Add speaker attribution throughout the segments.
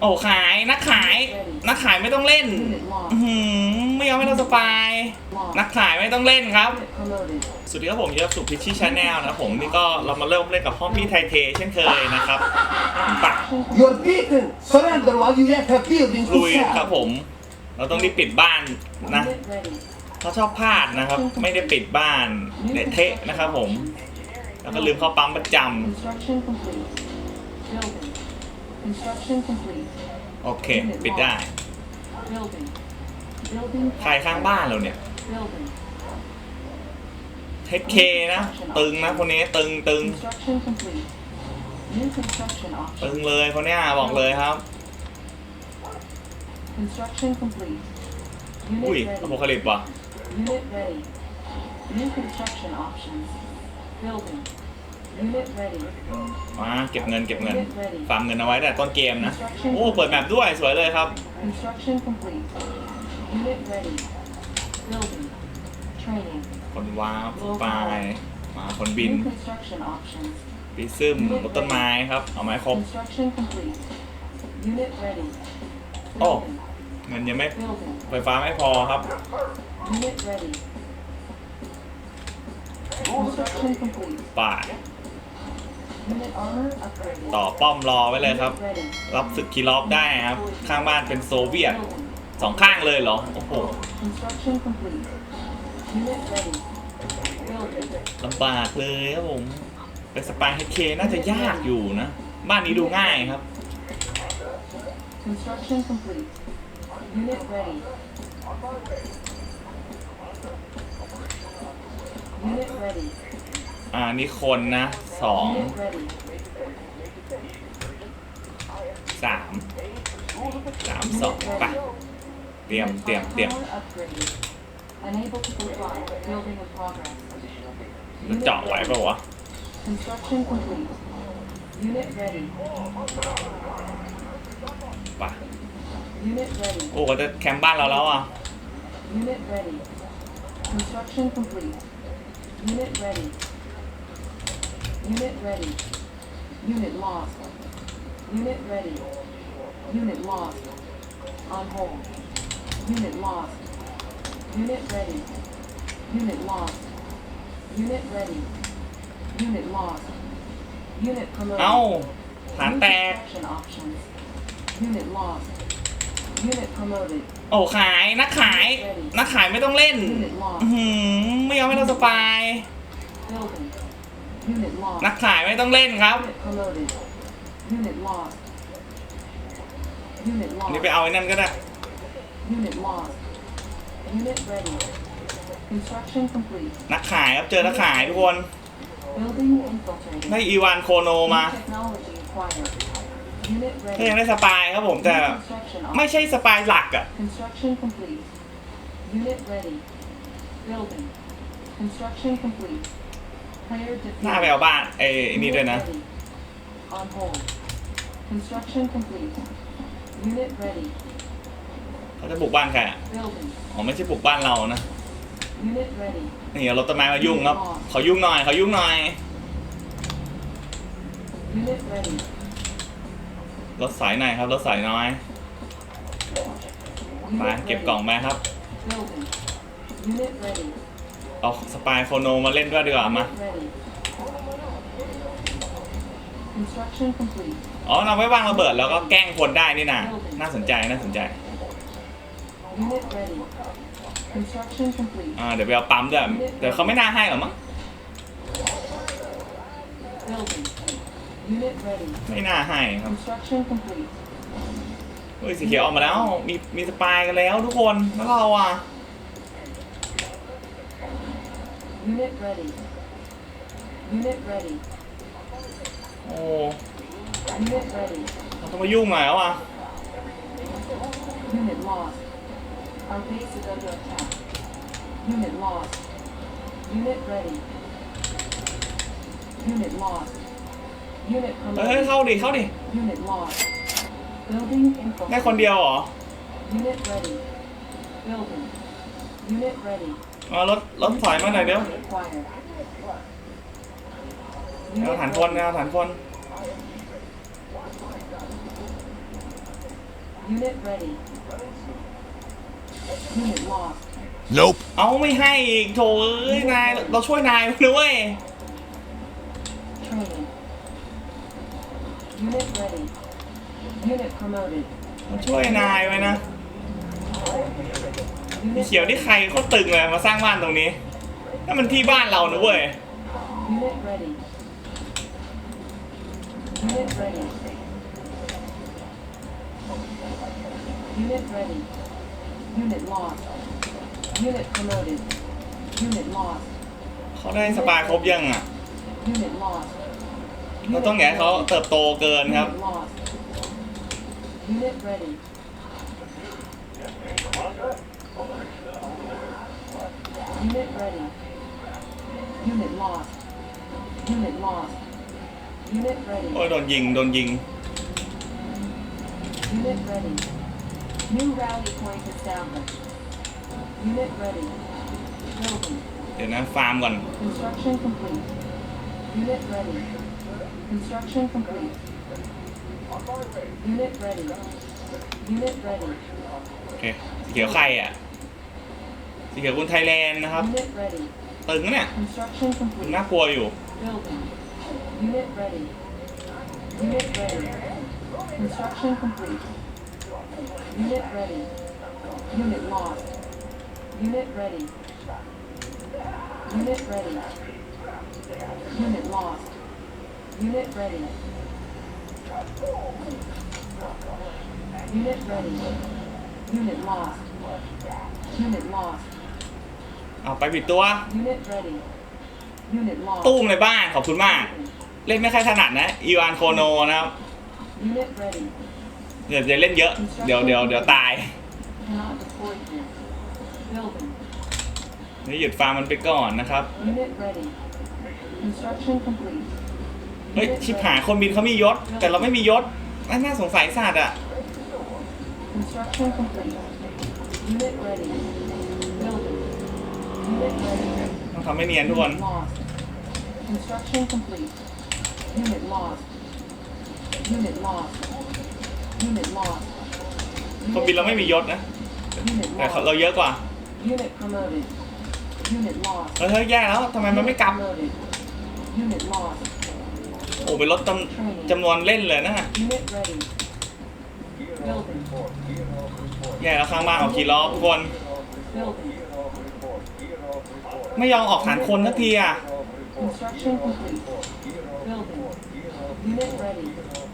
Speaker 1: โอ้ขายนักขาย นักขายไม่ต้องเล่น
Speaker 2: Unit ้อ l ห
Speaker 1: ืไม่ยอมให้เราสปายนักขายไม่ต้องเล่นครับสวัสดีครับผมเยอะสุพิชชี่ชาแนลนะผมนี่ก็เรามาเริ่มเล่นกับพ่อพี่ไทเท เช่นเคยนะครับ
Speaker 2: ปัก You're beaten. Surrender while you yet have b u i l i n ุ
Speaker 1: ครับ ผม เราต้องรีบปิดบ้านนะเขาชอบพลาดนะครับ ไม่ได้ปิดบ้านเละเทะนะครับผมแล้วก็ลืมเข้าปั๊มประจำโอเค ปิดได้ b u ายข้างบ้านเราเนี่ยเทเคนะ ตึงนะคนนี้ ตึง ตึงตึงเลยคนนี้บอกเลยครับอุ้ยอพอลิปว่ะมาเก็บเงินเก็บเงินฝากเงินเอาไว้แต่ต้นเกมนะ โอ้ เปิดแมปด้วยสวยเลยครับ คนว้าวปลายมาคนบินปีซึมบต้นไม้ครับ เอาไม้ครบโอ้เงินยังไม่ไฟฟ้าไม่พอครับป่าต่อป้อมรอไว้เลยครับ รับศึกคีรอบได้ครับข้างบ้านเป็นโซเวียตสองข้างเลยเหรอโอ้โหลำบากเลยครับผมไปสปายเฮเคน่าจะยากอยู่นะ บ้านนี้ดูง่ายครับ c o u r e ready. อ่านี่คนนะสองสามสามสองปะเตรียมเตรียมเตรียมมันเจาะไหวปะวะปะโอ้ก็จะแคมป์บ้านเราแล้วอ่ะ Unit ready. Construction complete. Unit ready. Unit ready. Unit lost. Unit ready. Unit lost. On hold. Unit lost. Unit ready. Unit lost. Unit ready. Unit lost. Unit promoted. Oh, ้า n i t a c t o options. Unit lost. Unit promoted. โอ้ขายนักขาย นักขายไม่ต้องเล่น Unit อืหือไม่ยอมให้เราสบายนักถ่ายไม่ต้องเล่นครับนี่ไปเอาไอ้นั่นก็ได้นักขายครับเจอนักขายทุกคนได้อีวานโคโนมาก็ยังได้สปายครับผมแต่ ไม่ใช่สปายหลักอะเหน้าไปเอาบ้านไอ้นี่ด้วยนะ On hold. Construction complete. Unit ready. เขาจะปลูกบ้านใครอ่ะอ๋อไม่ใช่ปลูกบ้านเรานะนี่เรารถต้นไม้มายุ่งครับเขายุ่งหน่อยเขายุ่งหน่อยรถสายหน่อยครับ รถสายน้อย มาเก็บกล่องมาครับ Unit ready. เอาสปายโคโนมาเล่นด้วยดีกว่ามา้ยอ๋อเราไม่วางระเบิด แล้วก็แกล้งคนได้นี่นะน่าสนใจน่าสนใจอ่าเดี๋ยวไปเอาปั๊มด้วยเดี๋ยวเขาไม่น่าให้หรอมั้งไม่น่าให้ครับเฮ้ยสีเขียวออกมาแล้วมี มีสปายกันแล้วทุกคนแล้วเราอ่ะ Unit ready. Unit ready. โอ้ Unit ready. เราต้องมายุ่งหน่อยแล้วอ่ะ Unit lost. Our base is under attack. Unit lost. Unit ready. Unit lost. Unit เฮ้ย promoted. เข้าดิเข้าดิ Unit lost. Building ได้คน infiltrated. เดียวเหรอ Unit ready. Building. Unit ready. เอารถ รถถอยมาหน่อยเดี๋ยวเอาฐานพลเอาฐานพน u เอาไม่ให้อีกโถเยนาย เราช่วยนายด้วยมเราช่วยนายไว้นะีเขียวนี่ใครเขาตึงเลยมาสร้างบ้านตรงนี้นั่นมันที่บ้านเรานะเว้ยเขาได้สปายครบยังอ่ะเราต้องแหงเขาเติบโตเกินครับ Unit ready. Unit ready. Unit lost. Unit lost. Unit ready. โอ้ยโดนยิงโดนยิง Unit ready. New rally point established. Unit ready. Building. เดี๋ยวนะ ฟาร์มก่อน Construction complete. Unit ready. Construction complete. Unit ready. Unit ready. โอเคเขียวใครอ่ะสีเขียวคุณไทยแลนด์นะครับตึงเนี่ยตึงน่ากลัวอยู Unit r e a d Unit lost. Unit lost. เอาไปปิดตัว ตู้มเลยบ้านขอบคุณมาก เล่นไม่ค่อยถนัดนะ อีวานโคโนนะครับเดี๋ยวเล่นเยอะ เดี๋ยวเดี๋ยวเดี๋ยวตายนี่หยุดฟาร์มมันไปก่อนนะครับเฮ้ยชิบหายคนบินเขามียศ แต่เราไม่มียศน่าสงสัยสัตว์อ่ะเต้องทำให้เนียนทุกคน Lost. Construction complete. Unit lost. Unit lost. Unit lost. เครื่องบินเราไม่มียศนะ Unit แต่ lost. เราเยอะกว่า Unit promoted. Unit lost. เฮ้ยเฮ้ยแย่แล้วทำไมมันไม่ Unit กลับ promoted. Unit lost. โอ้ไปลดจำจำนวนเล่นเลยนะฮะ Unit ready. Building. แย่แล้วข้างบ้านออกกี่ล้อทุกคน Building. ม่ยอมออกฐานคนนักทีย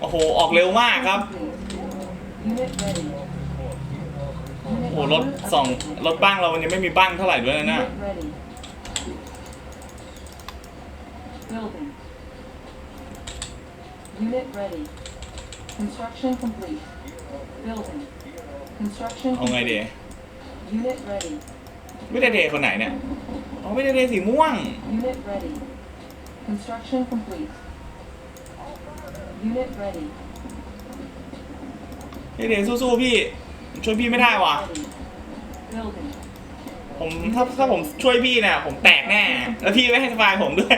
Speaker 1: โอ้โหออกเร็วมากครับ โอ้โหรถสองรถบ้างเรายังไม่มีบ้างเท่าไหร่ด้วยนะน่ะเอาไงดีไม่ได้เทคนไหนเนี่ยไม่ได้เรียนสีม่วงไม่เรียนสู้ๆพี่ ช่วยพี่ไม่ได้วะผมถ้าถ้าผมช่วยพี่เนี่ย ผมแตกแน่ แล้วพี่ไม่ให้สบายผมด้วย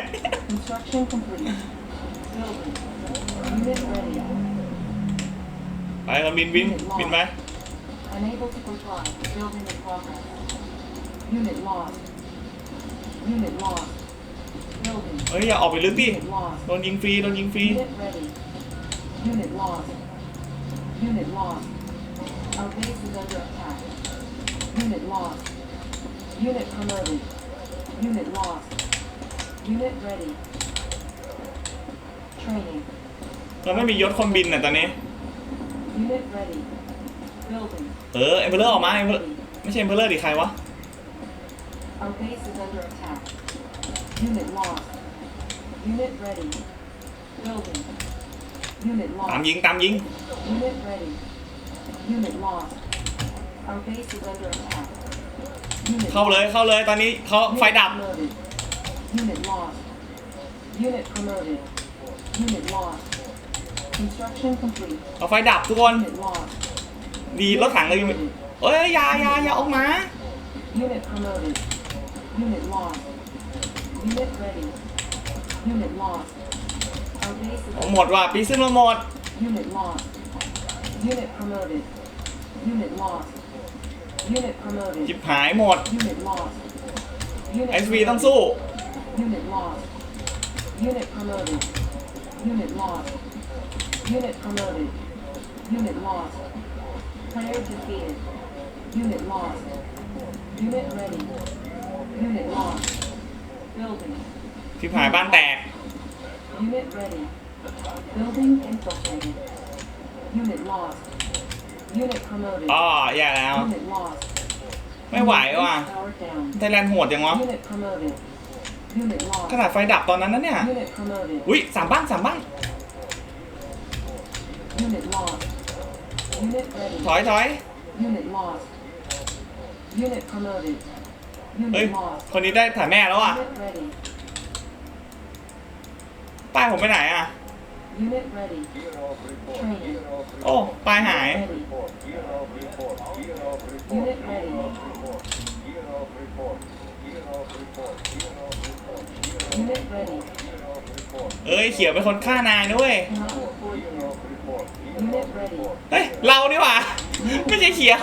Speaker 1: ไปเราบินบินบินไหมเฮ้ย อย่าออกไปลึกี่ โดนยิงฟรี โดนยิงฟรี เราไม่มียศคอมบินน่ะตอนนี้ เออ เอ็มเพลเอร์ออกมาเอ็มเพลไม่ใช่เอ็มเพลเลอร์ดิใครวะ Our base is under attack. Unit lost. Unit ready. Building. Unit lost. Tạm ยิงตามยิง Unit ready. Unit lost. Our base is under attack. เข้าเลยเข้าเลยตอนนี้เขาไฟดับ Unit lost. Unit promoted. Unit lost. Construction complete. เอาไฟดับทุกคน Unit lost. ดีรถถังเลาอยู่เอ้ยอยาอยาอยาออกมา Unit promoted. Unit lost. Unit ready. Unit lost. Our base หมดว่ะปีซึ่งเราหมด Unit lost. Unit promoted. Unit lost. Unit promoted. จิบหายหมด Unit lost. Unit SV ต้องสู้ Unit lost. Unit promoted. Unit lost. Unit promoted. Unit lost. Player defeated. Unit lost. Unit ready. พี่ผายบ้านแตก u n อ๋ออย่าแล้วไม่ไหวว่ะไทยแลนด์โหดยังวะขนาดไฟดับตอนนั้นนะเนี่ย อุ้ยสามบ้านสามบ้านถอยถอยเฮ้ย คนนี้ได้ถ่ายแม่แล้วอ่ะป้ายผมไปไหนอ่ะ โอ้ป้ายหายเอ้ยเขียวเป็นคนฆ่านายด้วย เฮ้ย เราดีกว่า ไม่ใช่เขียว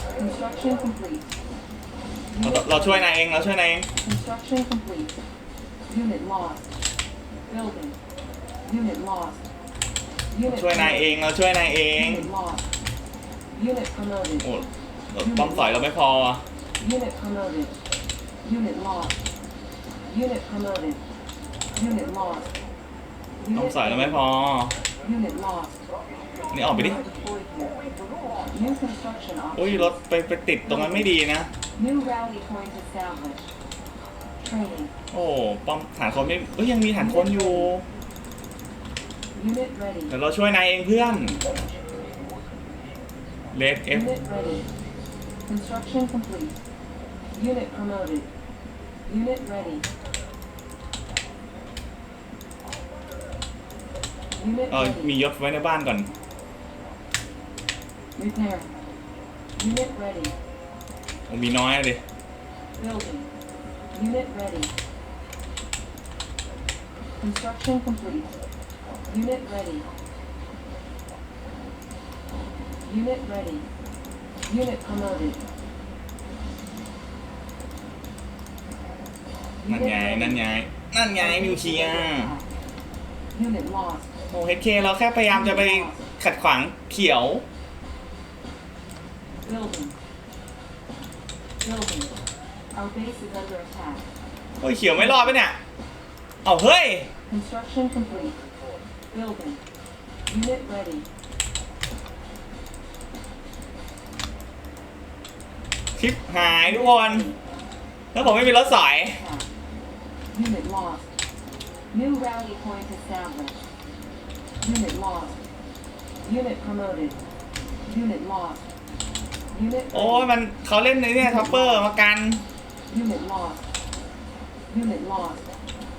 Speaker 1: Construction complete. เราเราช่วยนายเองเราช่วยนายเอง Construction complete. Unit lost. Building. Unit lost. เรา Unit ช่วยนายเอง เราช่วยนายเอง Unit lost. Unit promoted. โอ้เราป้อมสอยเราไม่พอ Unit promoted. Unit lost. Unit promoted. Unit lost. ป้อม Unit สอยเราไม่พอ Unit lost. นี่ออกไปดิ โอ้ยรถไปไปติดตรงนั้นไม่ดีนะ โอ้ ป้อมฐานคนไม่เอ้ย ยังมีฐานคนอยู่ เดี๋ยวเราช่วยนายเองเพื่อน เลดเอฟ c เออ มียศไว้ในบ้านก่อน We've never unit ready. ผมมีน้อยเลย Building. Unit ready. Construction complete. Unit ready. Unit ready. Unit promoted. นั่น Unit ไงนั่น ready. ไงนั่นไงนิวเคลียร์ Unit lost. โอ้เฮดเคเราแค่พยายามจะไปขัดขวางเขียว building. Building. Our base is under attack. โอ้ยเขียวไม่รอดปะเนี่ยเอาเฮ้ย Construction complete. Building. Unit ready. คลิปหายทุกคนแล้วผมไม่มีรถสาย Attack. Unit lost. New rally point established. Unit lost. Unit promoted. Unit lost. โอ้ยมันเขาเล่นในเนี่ยทัพเปอร์มากันยูเน็ตลอดยูเน็ตลอด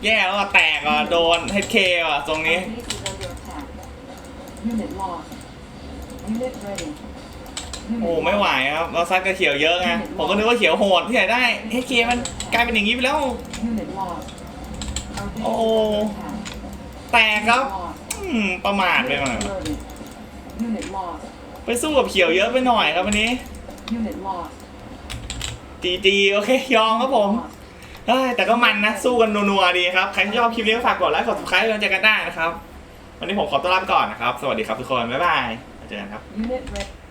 Speaker 1: แย่แล้วแตกอ่ะโดนเฮดเคอ่ะตรงนี้ยูเน็ตรอดยูเน็ตเรโอ้ไม่ไหว ครับเราซัดกระเขียวเยอะไงผมก็นึกว่าเขียวโหดที่ไหนได้เฮดเคมันกลายเป็นอย่างนี้ไปแล้วโอ้แตกครับอืมประมาทไปหน่อยดไปสู้กับเขียวเยอะไปหน่อยครับวันนี้ Unit l o s จีจีโอเค ยอมครับผมเอ้ย แต่ก็มันนะ สู้กันนัวๆ ดีครับ ใครที่ชอบคลิปนี้ก็ฝากกดไลค์กด subscribe แล้วเจอกันได้นะครับ วันนี้ผมขอตัวลาไปก่อนนะครับ สวัสดีครับทุกคน บ๊ายบาย เจอกันครับ Unit r e d